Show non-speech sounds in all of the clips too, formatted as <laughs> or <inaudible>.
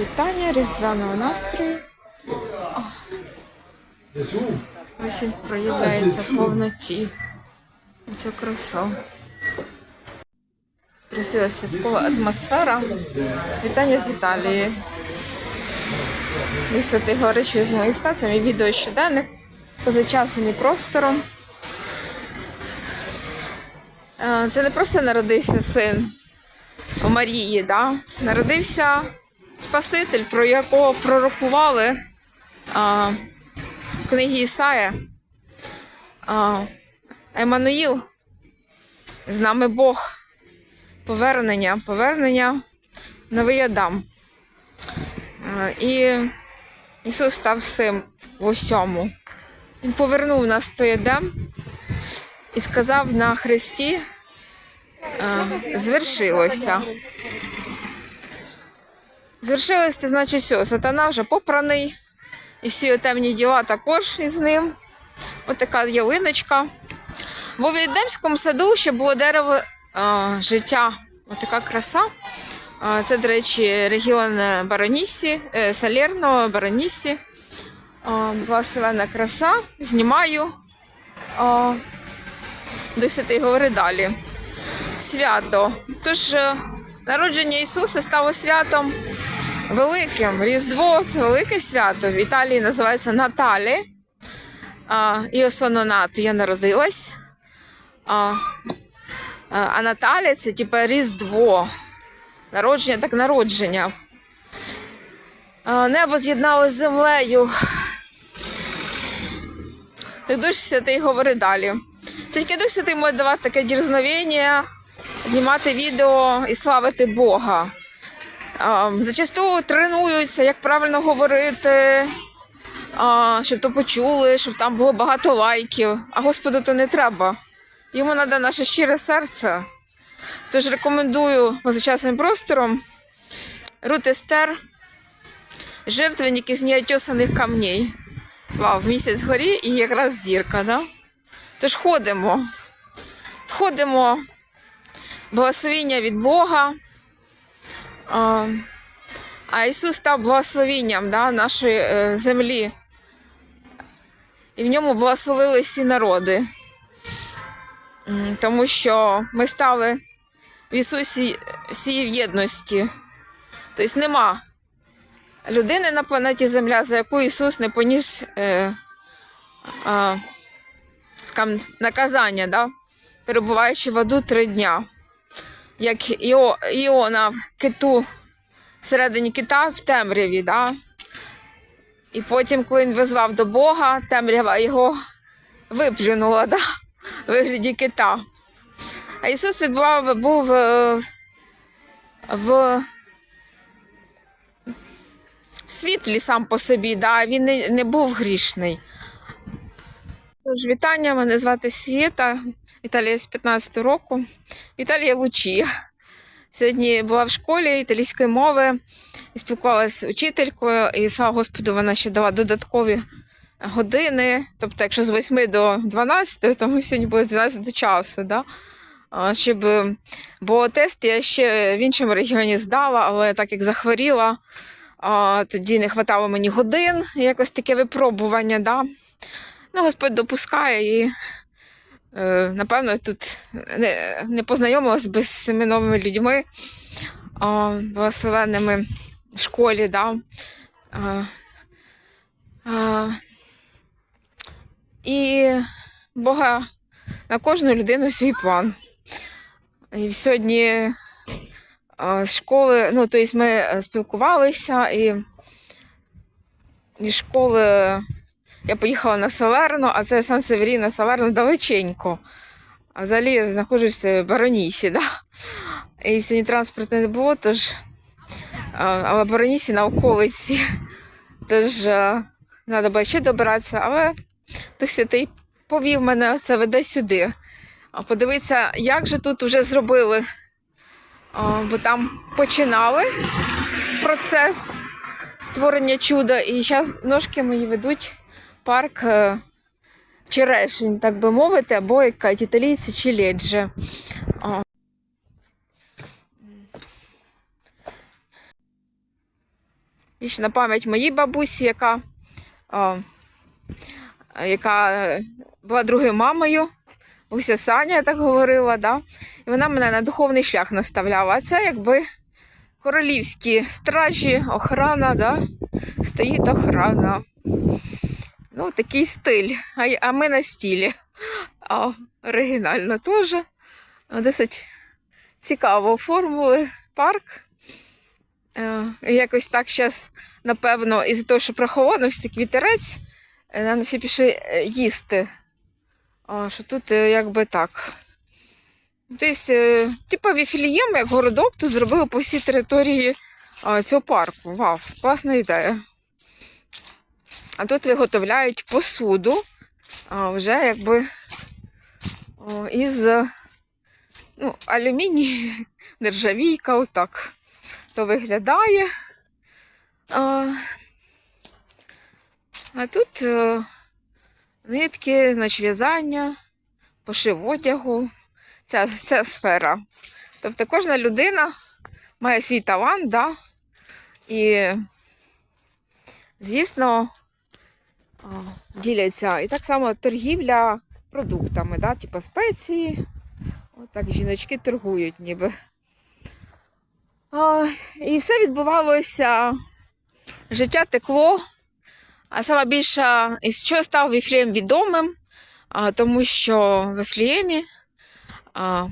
Вітання різдвяного настрою. Gesù, Ось він проявляється в повноті. Ця краса. Красива святкова атмосфера. Вітання з Італії. Мій святий Горичі з моїх ста, це відео щоденник поза часом і простором. Е, Це не просто народився син у Марії, да? народився Спаситель, про якого пророкували а, книги Ісая. А, Еммануїл, з нами Бог. Повернення, повернення, новий Адам. А, і Ісус став всім в усьому. Він повернув нас в той Едем і сказав на Христі, а, звершилося. Звершилось, це значить все, сатана вже попраний, і всі темні діла також із ним. Ось така ялиночка. В Овідемському саду ще було дерево а, життя. Ось краса. А, це, до речі, регіон Баронісі, е, Салерно, Баронісі. А, Благословенна краса. Знімаю. А, до святий говори далі. Свято. Тож е, народження Ісуса стало святом великим. Різдво це велике свято. В Італії називається Наталі. А, sono nato, я народилась. А, а Наталя це типа Різдво. Народження так народження. А, небо з'єдналося з землею. Так Дух Святий говорить далі. Тільки Дух Святий може давати таке дірзновення, знімати відео і славити Бога. Зачасту тренуються, як правильно говорити, щоб то почули, щоб там було багато лайків. А Господу то не треба. Йому треба наше щире серце. Тож рекомендую позачасним простором Рут Естер жертвенник із неотесаних камней. Вау, місяць горі і якраз зірка, да? Тож ходимо. Входимо благословіння від Бога. А, а Ісус став благословінням да, нашої е, землі. І в ньому благословили всі народи. Тому що ми стали в Ісусі всі в єдності. Тобто нема людини на планеті Земля, за яку Ісус не поніс е, скажімо, наказання, да? перебуваючи в аду три дня. Як Іо, Іона в киту всередині кита в темряві, да? І потім, коли він визвав до Бога, темрява його виплюнула да? в вигляді кита. А Ісус відбував, був е, в, в світлі сам по собі, да? він не, не був грішний. Тож, вітання, мене звати Світа, Італія з 15 року. Італія в Учі. Сьогодні була в школі італійської мови спілкувалася з учителькою, і слава Господу, вона ще дала додаткові години. Тобто, якщо з 8 до 12, то ми сьогодні були з 12 до часу. Да? Щоб, бо тест я ще в іншому регіоні здала, але так як захворіла, тоді не вистачало мені годин, якось таке випробування. Да? Ну, Господь допускає і. Е, Напевно, тут не, не познайомилась би з цими новими людьми, а, благословенними в школі, да. А, а, і Бога на кожну людину свій план. І сьогодні з школи, ну, тобто ми е, спілкувалися і, і школи поїхала на Салерно, а це Сан Северіно, Салерно далеченько. А взагалі я знаходжуся в Баронісі, да? і сьогодні транспорту не було, тож але Баронісі на околиці. Тож треба було ще добиратися, але Дух Святий повів мене, це веде сюди. Подивитися, як же тут вже зробили. Бо там починали процес створення чуда, і зараз ножки мої ведуть парк е, черешень, так би мовити, або як італійці челеджі. О. Вічна пам'ять моїй бабусі, яка, о, яка е, була другою мамою. Уся Саня так говорила, да? і вона мене на духовний шлях наставляла. А це якби королівські стражі, охрана, да? стоїть охрана. Ну, такий стиль. А, а ми на стілі. А, оригінально теж. Досить цікаво оформили парк. Е, якось так зараз, напевно, із-за того, що прохолодно, всі вітерець, е, нам всі пішли е, їсти. А, що тут е, якби так. Десь, типу Віфілієм, як городок, тут зробили по всій території цього парку. Вау, класна ідея. А тут виготовляють посуду, а, вже якби із ну, алюміній, <laughs> нержавійка, отак. То виглядає. А, а тут е, нитки, значить, в'язання, пошив одягу. Ця, ця сфера. Тобто кожна людина має свій талант, да? і, звісно, діляться. І так само торгівля продуктами, да? типу спеції. Отак жіночки торгують ніби. А, і все відбувалося, життя текло. А саме більше, із чого став Віфлеєм відомим, а, тому що в Віфлеємі а,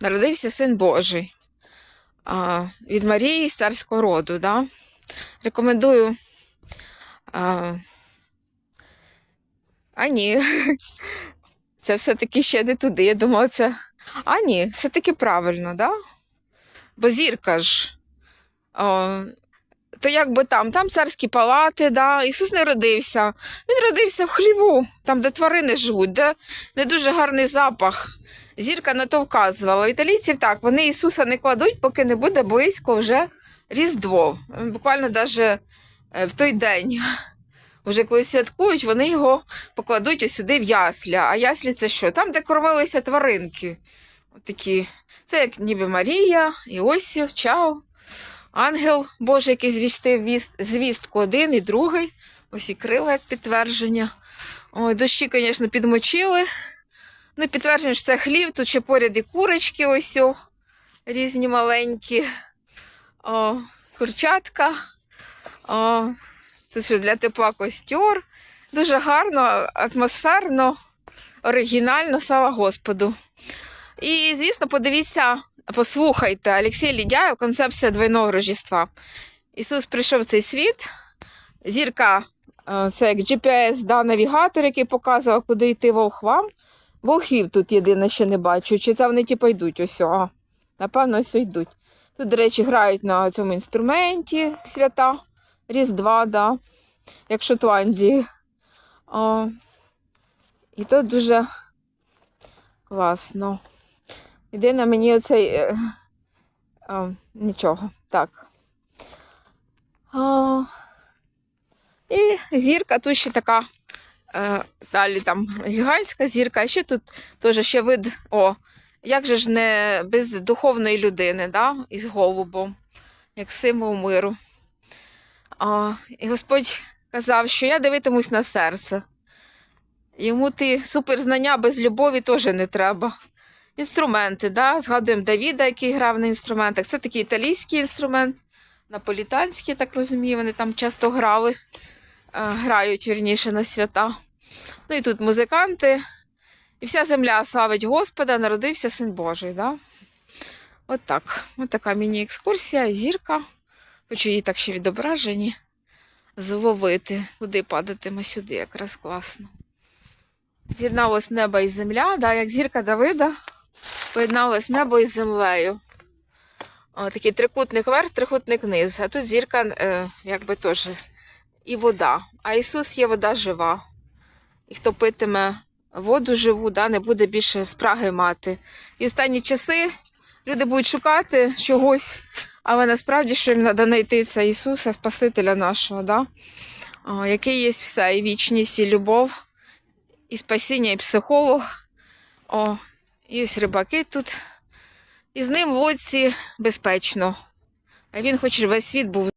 народився син Божий а, від Марії з царського роду. Да? Рекомендую. А, а ні, <laughs> це все-таки ще не туди. Я думала, це. А ні, все-таки правильно, да? Бо зірка ж. О, то як би там, там царські палати, да? Ісус не родився. Він родився в хліву, там, де тварини живуть, де не дуже гарний запах. Зірка на то вказувала. Італійців так, вони Ісуса не кладуть, поки не буде близько вже Різдво. Буквально навіть в той день. Вже коли святкують, вони його покладуть ось сюди в ясля. А яслі це що? Там, де кормилися тваринки. Такі. Це як ніби Марія, Іосиф, Чау, ангел Божий, який звістив звістку один і другий. Ось і крила як підтвердження. Ой, дощі, звісно, підмочили. Ну, підтвердження, що це хліб, тут ще поряд і курочки ось різні маленькі. О, курчатка. О, це що для тепла костюр. Дуже гарно, атмосферно, оригінально, слава Господу. І, звісно, подивіться, послухайте Олексій Лідяєв, концепція двойного Рождества. Ісус прийшов в цей світ. Зірка е, це як GPS, да, навігатор, який показував, куди йти волхвам. Волхів тут єдине ще не бачу. Чи це вони типу йдуть ось? о. Напевно, ось йдуть. Тут, до речі, грають на цьому інструменті свята Різдва, да, як Шотландії. О, і то дуже класно. Єдине мені оцей. е, е, нічого. Так. О, і зірка тут ще така. Е, далі там гігантська зірка, а ще тут теж ще вид. О, як же ж не без духовної людини, да? із голубом, як символ миру. О, і Господь казав, що я дивитимусь на серце. Йому ти суперзнання без любові теж не треба. Інструменти, да? згадуємо Давіда, який грав на інструментах. Це такий італійський інструмент, наполітанський, так розумію, вони там часто грали, е, грають вірніше на свята. Ну і тут музиканти. І вся земля славить Господа, народився син Божий. Да? От так. От така міні-екскурсія, зірка. Хочу її так ще відображені. Зловити, куди падатиме сюди, якраз класно. З'єдналось небо і земля, да, як зірка Давида, поєдналось небо із землею. О, такий трикутник вверх, трикутник низ. А тут зірка, е, якби теж і вода. А Ісус є вода жива. І хто питиме воду живу, да, не буде більше спраги мати. І останні часи люди будуть шукати чогось, але насправді, що їм треба знайти це Ісуса, Спасителя нашого, да? Який є все, і вічність, і любов, і спасіння, і психолог. О, і ось рибаки тут. І з ним в оці безпечно. А він щоб весь світ був